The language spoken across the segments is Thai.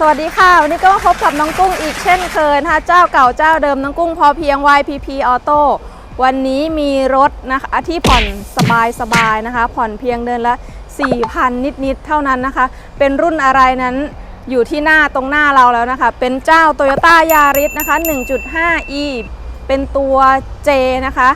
สวัสดีค่ะ วันนี้ก็มาพบกับน้องกุ้งอีกเช่นเคยนะคะเจ้าเก่าเจ้าเดิมน้องกุ้งพอเพียง YPP Auto วันนี้มีรถนะคะที่ผ่อนสบายสบายๆนะคะ ผ่อนเพียงเดือนละ 4,000 นิดๆเท่านั้นนะคะ เป็นรุ่นอะไรนั้นอยู่ที่หน้าตรงหน้าเราแล้วนะคะ เป็นเจ้า Toyota Yaris นะคะ 1.5e เป็นตัว J นะคะ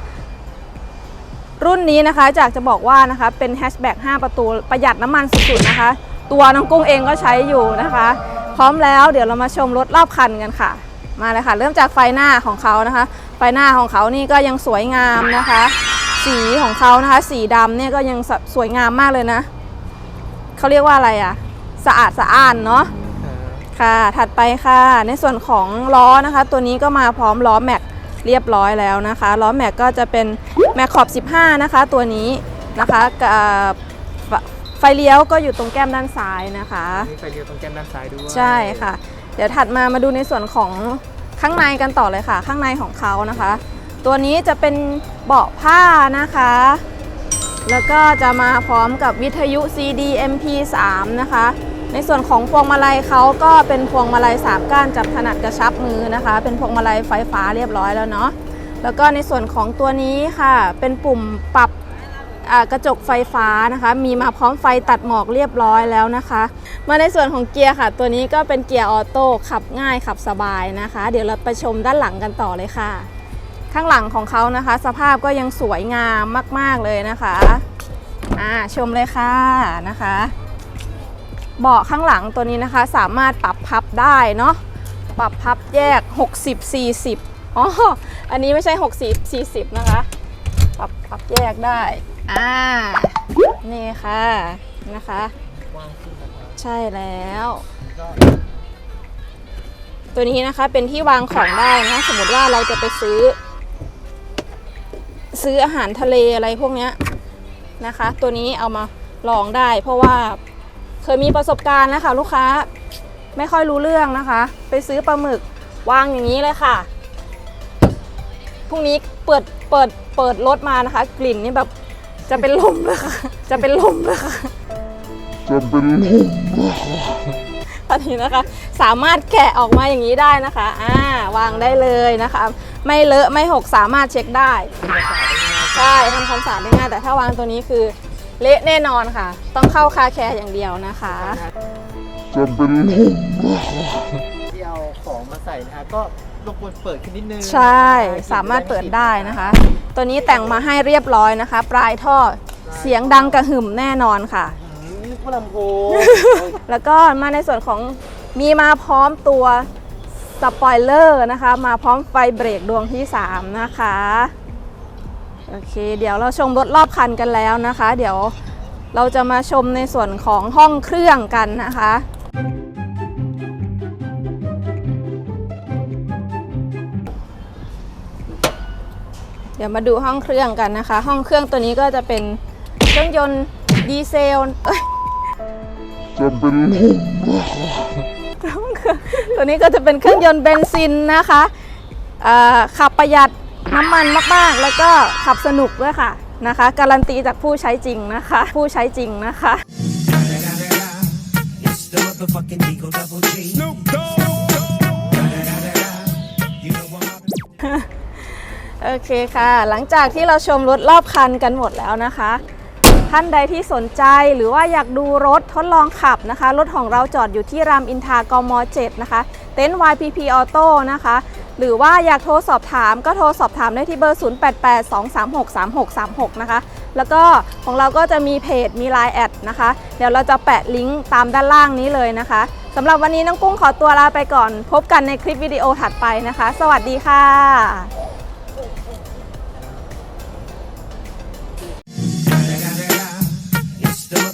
รุ่นนี้นะคะจากจะบอกว่านะคะเป็นแฮชแบ็ก5ประตูประหยัดน้ำมันสุดๆนะคะ ตัวน้องกุ้งเองก็ใช้อยู่นะคะ พร้อมแล้วเดี๋ยวเรามาชมรถรอบคันกันค่ะ มาเลยค่ะ เริ่มจากไฟหน้าของเขานะคะ ไฟหน้าของเขานี่ก็ยังสวยงามนะคะ สีของเขานะคะ สีดำเนี่ยก็ยังสวยงามมากเลยนะเขาเรียกว่าอะไรอะสะอาดสะอ้านเนาะค่ะถัดไปค่ะ ในส่วนของล้อนะคะ ตัวนี้ก็มาพร้อมล้อแม็กเรียบร้อยแล้วนะคะล้อแม็กก็จะเป็นแม็กขอบ 15 นะคะ ตัวนี้นะคะกับ ไฟไฟเลี้ยวก็อยู่ตรงแก้มด้านซ้ายนะคะ มีไฟเลี้ยวตรงแก้มด้านซ้ายด้วยใช่ค่ะ เดี๋ยวถัดมามาดูในส่วนของข้างในกันต่อเลยค่ะ ข้างในของเขานะคะ ตัวนี้จะเป็นเบาะผ้านะคะ แล้วก็จะมาพร้อมกับวิทยุ CD MP3 นะคะ ในส่วนของพวงมาลัยเขาก็เป็นพวงมาลัย3ก้านจับถนัดกระชับมือนะคะ เป็นพวงมาลัยไฟฟ้าเรียบร้อยแล้วเนาะแล้วก็ในส่วนของตัวนี้ค่ะ เป็นปุ่มปรับอ่า กระจกไฟฟ้านะคะ มีมาพร้อมไฟตัดหมอกเรียบร้อยแล้วนะคะ มาในส่วนของเกียร์ค่ะ ตัวนี้ก็เป็นเกียร์ออโต้ขับง่ายขับสบายนะคะ เดี๋ยวเราไปชมด้านหลังกันต่อเลยค่ะ ข้างหลังของเขานะคะ สภาพก็ยังสวยงามมาก ๆเลยนะคะอ่าชมเลยค่ะนะคะเบาะข้างหลังตัวนี้นะคะ สามารถปรับพับได้เนาะปรับพับแยก 60 40อ๋ออันนี้ไม่ใช่ 60 40 นะคะ ปรับพับแยกได้ อ่า นี่ค่ะนะคะ ใช่แล้ว ตัวนี้นะคะเป็นที่วางของได้นะ สมมติว่าเราจะไปซื้อ ซื้ออาหารทะเลอะไรพวกเนี้ยนะคะ ตัวนี้เอามาลองได้ เพราะว่าเคยมีประสบการณ์แล้วค่ะลูกค้าไม่ค่อยรู้เรื่องนะคะ ไปซื้อปลาหมึกวางอย่างนี้เลยค่ะพรุ่งนี้เปิดเปิดเปิดรถมานะคะ กลิ่นนี่แบบ จะเป็นลมเลยค่ะ จะเป็นลมเลยค่ะ จะเป็นลมตอนนี้นะคะ สามารถแกะออกมาอย่างนี้ได้นะคะ อ่าวางได้เลยนะคะ ไม่เลอะไม่หกสามารถเช็คได้ ใช่ทำความสะอาดได้ง่ายแต่ถ้าวางตัวนี้คือเละแน่นอนค่ะ ต้องเข้าคาแคร์อย่างเดียวนะคะ จะเป็นลมที่เอาของมาใส่นะฮะก็รบกวนเปิดขึ้นนิดนึง ใช่ สามารถเปิดได้นะคะ ตัวนี้แต่งมาให้เรียบร้อยนะคะ ปลายท่อเสียงดังกระหึ่มแน่นอนค่ะอืมนึกว่าลำโพงแล้วก็มาในส่วนของมีมาพร้อมตัวสปอยเลอร์นะคะ มาพร้อมไฟเบรกดวงที่ 3 นะคะโอเค เดี๋ยวเราชมรถรอบคันกันแล้วนะคะ เดี๋ยวเราจะมาชมในส่วนของห้องเครื่องกันนะคะ ดี๋ยวมาดูห้องเครื่องกันนะคะ ห้องเครื่องตัวนี้ก็จะเป็นเครื่องยนต์ดีเซลเอ้ยจะเป็นลมตัวนี้ก็จะเป็นเครื่องยนต์เบนซินนะคะขับประหยัดน้ำมันมากๆ แล้วก็ขับสนุกด้วยค่ะนะคะ การันตีจากผู้ใช้จริงนะคะ ผู้ใช้จริงนะคะ โอเคค่ะ หลังจากที่เราชมรถรอบคันกันหมดแล้วนะคะ ท่านใดที่สนใจหรือว่าอยากดูรถทดลองขับนะคะ รถของเราจอดอยู่ที่รามอินทากม 7 นะคะ เต็นท์ YPP Auto นะคะ หรือว่าอยากโทรสอบถามก็โทรสอบถามได้ที่เบอร์ 0882363636 นะคะ แล้วก็ของเราก็จะมีเพจมี Line แอดนะคะ เดี๋ยวเราจะแปะลิงก์ตามด้านล่างนี้เลยนะคะสำหรับวันนี้น้องกุ้งขอตัวลาไปก่อน พบกันในคลิปวิดีโอถัดไปนะคะ สวัสดีค่ะ